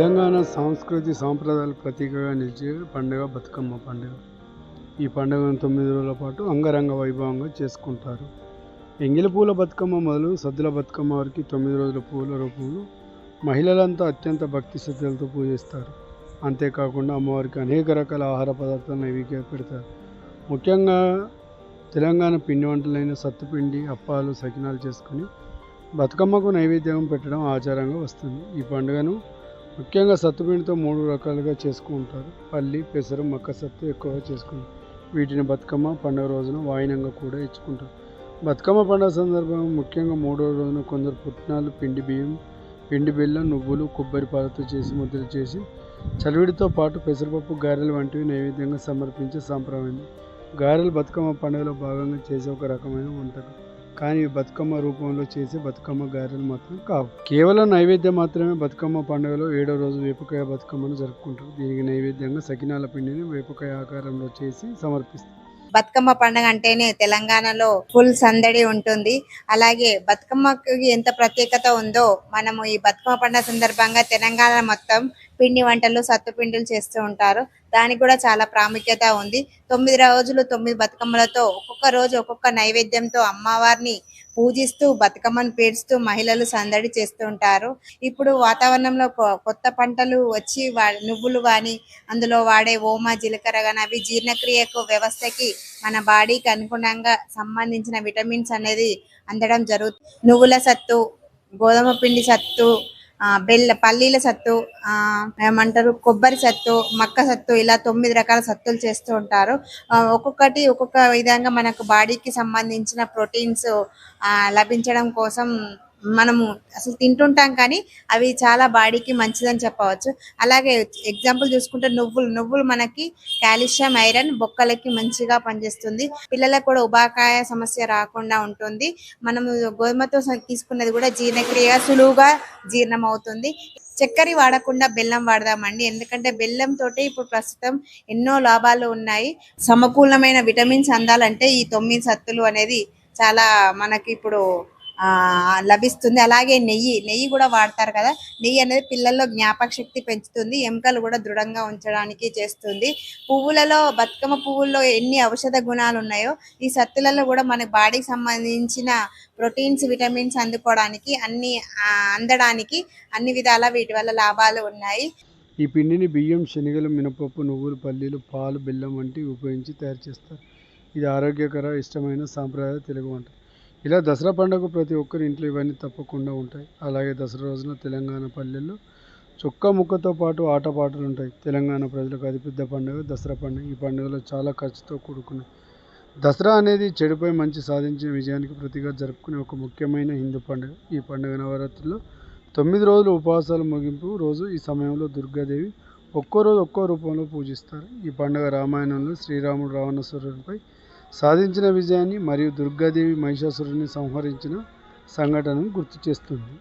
తెలంగాణ సంస్కృతి సాంప్రదాయాల ప్రతీకగా నిలిచే పండుగ బతుకమ్మ పండుగ. ఈ పండుగను తొమ్మిది రోజుల పాటు అంగరంగ వైభవంగా చేసుకుంటారు. ఎంగిలి పూల బతుకమ్మ మొదలు సద్దుల బతుకమ్మ వరకు తొమ్మిది రోజుల పూల రూపంలో మహిళలంతా అత్యంత భక్తి శ్రద్ధలతో పూజిస్తారు. అంతేకాకుండా అమ్మవారికి అనేక రకాల ఆహార పదార్థాలు నైవేద్య పెడతారు. ముఖ్యంగా తెలంగాణ పిండి వంటలైన సత్తుపిండి అప్పాలు సకినాలు చేసుకుని బతుకమ్మకు నైవేద్యం పెట్టడం ఆచారంగా వస్తుంది. ఈ పండుగను ముఖ్యంగా సత్తుపిండితో మూడు రకాలుగా చేసుకుంటారు. పల్లి పెసరు మక్క సత్తు ఎక్కువగా చేసుకుంటారు. వీటిని బతుకమ్మ పండుగ రోజున వాయినంగా కూడా ఇచ్చుకుంటారు. బతుకమ్మ పండుగ సందర్భంగా ముఖ్యంగా మూడో రోజున కొందరు పుట్నాలు పిండి బియ్యం పిండి బెల్లం నువ్వులు కొబ్బరి పాలతో చేసి ముద్దలు చేసి చలివిడితో పాటు పెసరపప్పు గారెలు వంటివి నైవేద్యంగా సమర్పించే సాంప్రదాయం గారెలు బతుకమ్మ పండుగలో భాగంగా చేసే ఒక రకమైన వంటకం. కానీ బతుకమ్మ రూపంలో చేసే బతుకమ్మ గారెలు మాత్రం కావు. కేవలం నైవేద్యం మాత్రమే బతుకమ్మ పండుగలో ఏడో రోజు వేపకాయ బతుకమ్మను జరుపుకుంటారు. దీనికి నైవేద్యంగా సకినాల పిండిని వేపకాయ ఆకారంలో చేసి సమర్పిస్తారు. బతుకమ్మ పండుగ అంటేనే తెలంగాణలో ఫుల్ సందడి ఉంటుంది. అలాగే బతుకమ్మకి ఎంత ప్రత్యేకత ఉందో మనము ఈ బతుకమ్మ పండుగ సందర్భంగా తెలంగాణ మొత్తం పిండి వంటలు సత్తు పిండిలు చేస్తూ ఉంటారు. దానికి కూడా చాలా ప్రాముఖ్యత ఉంది. తొమ్మిది రోజులు తొమ్మిది బతుకమ్మలతో ఒక్కొక్క రోజు ఒక్కొక్క నైవేద్యంతో అమ్మవారిని పూజిస్తూ బతుకమ్మను పేర్చుతూ మహిళలు సందడి చేస్తూ ఉంటారు. ఇప్పుడు వాతావరణంలో కొ- కొత్త పంటలు వచ్చి వా- నువ్వులు కానీ అందులో వాడే ఓమ జీలకర్ర కానీ అవి జీర్ణక్రియకు వ్యవస్థకి మన బాడీకి అనుగుణంగా సంబంధించిన విటమిన్స్ అనేది అందడం జరుగుతుంది. నువ్వుల సత్తు గోధుమ పిండి సత్తు బెల్ల పల్లీల సత్తు ఆ, ఏమంటారు కొబ్బరి సత్తు మక్క సత్తు ఇలా తొమ్మిది రకాల సత్తులు చేస్తూ ఉంటారు. ఆ, ఒక్కొక్కటి ఒక్కొక్క విధంగా మనకు బాడీకి సంబంధించిన ప్రోటీన్స్ లభించడం కోసం మనము అసలు తింటుంటాం కానీ అవి చాలా బాడీకి మంచిదని చెప్పవచ్చు. అలాగే ఎగ్జాంపుల్ చూసుకుంటే నువ్వులు నువ్వులు మనకి కాల్షియం ఐరన్ బొక్కలకి మంచిగా పనిచేస్తుంది. పిల్లలకు కూడా ఉబాకాయ సమస్య రాకుండా ఉంటుంది. మనము గోధుమతో తీసుకున్నది కూడా జీర్ణక్రియ సులువుగా జీర్ణం అవుతుంది చక్కెర వాడకుండా బెల్లం వాడదామండి. ఎందుకంటే బెల్లం తోటి ఇప్పుడు ప్రస్తుతం ఎన్నో లాభాలు ఉన్నాయి. సమకూలమైన విటమిన్స్ అందాలంటే ఈ తొమ్మిది సత్తులు అనేది చాలా మనకి ఇప్పుడు లభిస్తుంది. అలాగే నెయ్యి నెయ్యి కూడా వాడతారు కదా. నెయ్యి అనేది పిల్లల్లో జ్ఞాపక శక్తి పెంచుతుంది. ఎముకలు కూడా దృఢంగా ఉంచడానికి చేస్తుంది. పువ్వులలో బతుకమ్మ పువ్వుల్లో ఎన్ని ఔషధ గుణాలు ఉన్నాయో ఈ సత్తులలో కూడా మన బాడీకి సంబంధించిన ప్రోటీన్స్ విటమిన్స్ అందుకోవడానికి అన్ని అందడానికి అన్ని విధాల వీటి వల్ల లాభాలు ఉన్నాయి. ఈ పిండిని బియ్యం శనగలు మినపప్పు నువ్వులు పల్లీలు పాలు బెల్లం వంటివి ఉపయోగించి తయారు చేస్తారు. ఇది ఆరోగ్యకర ఇష్టమైన సాంప్రదాయ తెలుగు వంట. ఇలా దసరా పండుగ ప్రతి ఒక్కరి ఇంట్లో ఇవన్నీ తప్పకుండా ఉంటాయి. అలాగే దసరా రోజున తెలంగాణ పల్లెల్లో చుక్క ముక్కతో పాటు ఆటపాటలు ఉంటాయి. తెలంగాణ ప్రజలకు అతిపెద్ద పండుగ దసరా పండుగ. ఈ పండుగలో చాలా ఖర్చుతో కూడుకున్నాయి దసరా అనేది చెడుపై మంచి సాధించిన విజయానికి ప్రతిగా జరుపుకునే ఒక ముఖ్యమైన హిందూ పండుగ. ఈ పండుగ నవరాత్రిలో తొమ్మిది రోజులు ఉపవాసాల ముగింపు రోజు ఈ సమయంలో దుర్గాదేవి ఒక్కో రోజు ఒక్కో రూపంలో పూజిస్తారు. ఈ పండుగ రామాయణంలో శ్రీరాముడు రావణాసురుడిపై సాధించిన విజయాన్ని మరియు దుర్గాదేవి మహిషాసురుడిని సంహరించిన సంఘటనను గుర్తు చేస్తుంది.